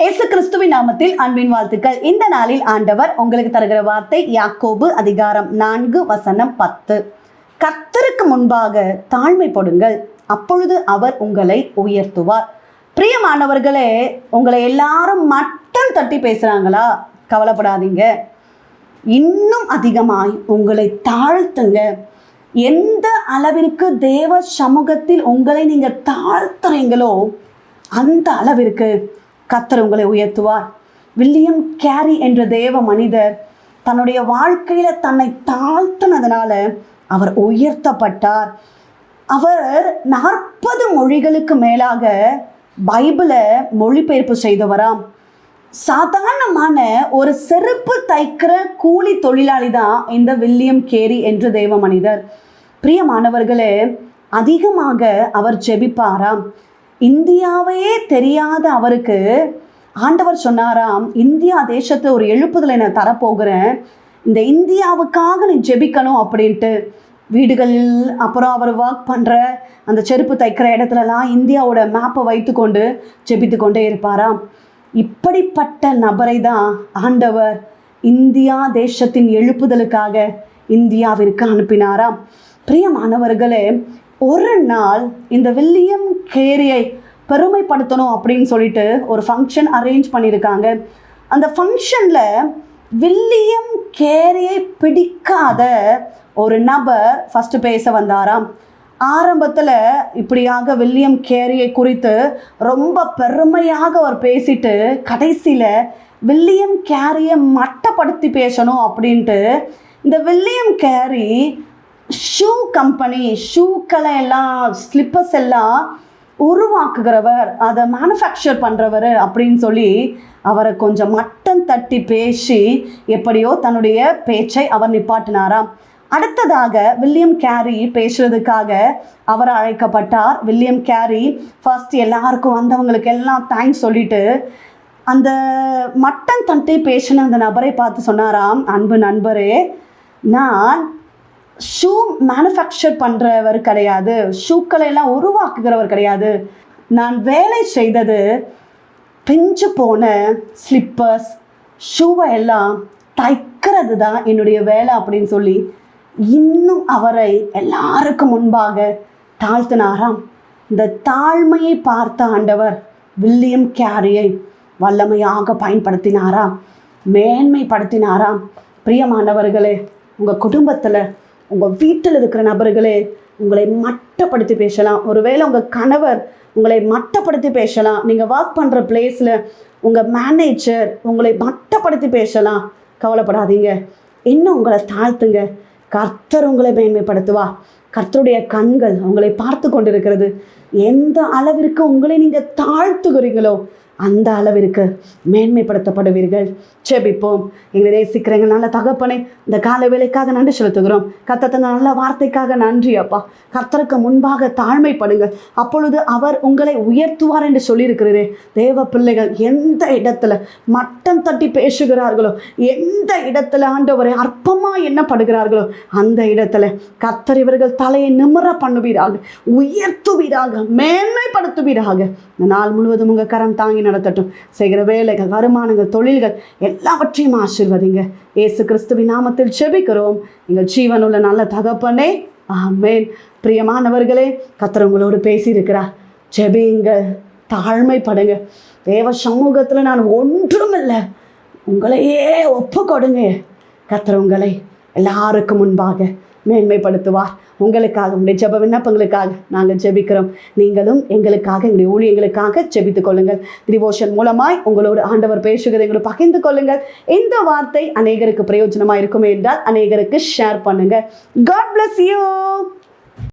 இயேசு கிறிஸ்துவின் நாமத்தில் அன்பின் வாழ்த்துக்கள். இந்த நாளில் ஆண்டவர் உங்களுக்கு தருகிற வார்த்தை யாக்கோபு அதிகாரம் நான்கு வசனம் பத்து. கர்த்தருக்கு முன்பாக தாழ்மைப்படுங்கள் அப்பொழுது அவர் உங்களை உயர்த்துவார். பிரியமானவர்களே உங்களை எல்லாரும் மட்டம் தட்டி பேசுறாங்களா? கவலைப்படாதீங்க. இன்னும் அதிகமாய் உங்களை தாழ்த்துங்க. எந்த அளவிற்கு தேவ சமூகத்தில் உங்களை நீங்க தாழ்த்துறீங்களோ அந்த அளவிற்கு கத்தர் உங்களை உயர்த்துவார். வில்லியம் கேரி என்ற தேவ மனிதர் தன்னுடைய வாழ்க்கையில தன்னை தாழ்த்தினதுனால அவர் உயர்த்தப்பட்டார். அவர் நாற்பது மொழிகளுக்கு மேலாக பைபிளை மொழிபெயர்ப்பு செய்தவராம். சாதாரணமான ஒரு செருப்பு தைக்கிற கூலி தொழிலாளி தான் இந்த வில்லியம் கேரி என்ற தேவ மனிதர். பிரியமானவர்களே அதிகமாக அவர் ஜெபிப்பாராம். இந்தியாவையே தெரியாத அவருக்கு ஆண்டவர் சொன்னாராம் இந்தியா தேசத்தை ஒரு எழுப்புதலை நான் தரப்போகிறேன். இந்த இந்தியாவுக்காக நீ ஜெபிக்கணும் அப்படின்ட்டு வீடுகள் அப்புறம் அவர் ஒர்க் பண்ணுற அந்த செருப்பு தைக்கிற இடத்துலலாம் இந்தியாவோட மேப்பை வைத்துக்கொண்டு ஜெபித்து கொண்டே இருப்பாராம். இப்படிப்பட்ட நபரை தான் ஆண்டவர் இந்தியா தேசத்தின் எழுப்புதலுக்காக இந்தியாவிற்கு அனுப்பினாராம். பிரியமானவர்களே ஒரு நாள் இந்த வில்லியம் கேரியை பெருமைப்படுத்தணும் அப்படின்னு சொல்லிட்டு ஒரு ஃபங்க்ஷன் அரேஞ்ச் பண்ணியிருக்காங்க. அந்த ஃபங்க்ஷனில் வில்லியம் கேரியை பிடிக்காத ஒரு நபர் ஃபஸ்ட்டு பேச வந்தாராம். ஆரம்பத்தில் இப்படியாக வில்லியம் கேரியை குறித்து ரொம்ப பெருமையாக அவர் பேசிட்டு கடைசியில் வில்லியம் கேரியை மட்டப்படுத்தி பேசணும் அப்படின்ட்டு இந்த வில்லியம் கேரி ஷூ கம்பெனி ஷூக்களை எல்லாம் ஸ்லிப்பர்ஸ் எல்லாம் உருவாக்குகிறவர் அதை மேனுஃபேக்சர் பண்ணுறவர் அப்படின்னு சொல்லி அவரை கொஞ்சம் மட்டம் தட்டி பேசி எப்படியோ தன்னுடைய பேச்சை அவர் நிப்பாட்டினாராம். அடுத்ததாக வில்லியம் கேரி பேசுறதுக்காக அவர் அழைக்கப்பட்டார். வில்லியம் கேரி ஃபர்ஸ்ட் எல்லாருக்கும் வந்தவங்களுக்கு எல்லாம் தேங்க்ஸ் சொல்லிட்டு அந்த மட்டன் தட்டி பேசின அந்த நபரை பார்த்து சொன்னாராம் அன்பு நண்பரே நான் ஷூ மேனுஃபேக்சர் பண்ணுறவர் கிடையாது. ஷூக்களை எல்லாம் உருவாக்குகிறவர் கிடையாது. நான் வேலை செய்தது பிஞ்சு போன ஸ்லிப்பர்ஸ் ஷூவை எல்லாம் தைக்கிறது தான் என்னுடைய வேலை அப்படின்னு சொல்லி இன்னும் அவரை எல்லாருக்கும் முன்பாக தாழ்த்தினாராம். இந்த தாழ்மையை பார்த்த ஆண்டவர் வில்லியம் கேரியை வல்லமையாக பயன்படுத்தினாராம். மேன்மைப்படுத்தினாராம். பிரியமானவர்களே உங்கள் குடும்பத்தில் உங்கள் வீட்டில் இருக்கிற நபர்களே உங்களை மட்டப்படுத்தி பேசலாம். ஒருவேளை உங்கள் கணவர் உங்களை மட்டப்படுத்தி பேசலாம். நீங்கள் ஒர்க் பண்ணுற பிளேஸில் உங்கள் மேனேஜர் உங்களை மட்டப்படுத்தி பேசலாம். கவலைப்படாதீங்க. இன்னும் உங்களை தாழ்த்துங்க. கர்த்தர் உங்களை மேன்மைப்படுத்துவா கர்த்தருடைய கண்கள் உங்களை பார்த்து கொண்டிருக்கிறது. எந்த அளவிற்கு உங்களை நீங்கள் தாழ்த்துகிறீங்களோ அந்த அளவிற்கு மேன்மைப்படுத்தப்படுவீர்கள். செபிப்போம் எங்களை நேசிக்கிறேங்க. நல்ல தகப்பனை இந்த கால வேலைக்காக நன்றி செலுத்துகிறோம். கத்தத்த நல்ல வார்த்தைக்காக நன்றி அப்பா. கர்த்தருக்கு முன்பாக தாழ்மைப்படுங்கள். அப்பொழுது அவர் உங்களை உயர்த்துவார் என்று சொல்லியிருக்கிறீரே. தேவ பிள்ளைகள் எந்த இடத்துல மட்டம் தட்டி பேசுகிறார்களோ எந்த இடத்துல ஆண்டவரை அற்பமாக எண்ணப்படுகிறார்களோ அந்த இடத்துல கத்தர் இவர்கள் தலையை நிமிர பண்ணுவீராக உயர்த்துவீராக. மேன்மைப்படுத்துவீராக. இந்த நாள் முழுவதும் உங்கள் கரம் தாங்கி நடத்தட்டும். செய்கிற வேலைகள் வருமானங்கள் தொழில்கள் எல்லாவற்றையும் ஆசிர்வதிங்க. இயேசு கிறிஸ்துவின் நாமத்தில் செபிக்கிறோம் எங்கள் ஜீவனுள்ள நல்ல தகப்பனே ஆமேன். பிரியமானவர்களே கத்தர் உங்களோடு பேசியிருக்கிறார். தாழ்மைப்படுங்க. தேவ சமூகத்தில் நான் ஒன்றும் இல்லை உங்களையே ஒப்பு கொடுங்க கத்தர் உங்களை எல்லாருக்கும் முன்பாக மேன்மைப்படுத்துவார். உங்களுக்காக உங்களுடைய ஜெப விண்ணப்பங்களுக்காக நாங்கள் ஜெபிக்கிறோம். நீங்களும் எங்களுக்காக எங்களுடைய ஊழியங்களுக்காக ஜெபித்துக் கொள்ளுங்கள். டிவோஷன் மூலமாய் உங்களோட ஆண்டவர் பேசுகிறதை எங்களை பகிர்ந்து கொள்ளுங்கள். இந்த வார்த்தை அநேகருக்கு பிரயோஜனமாக இருக்குமே என்றால் அநேகருக்கு ஷேர் பண்ணுங்கள். God bless you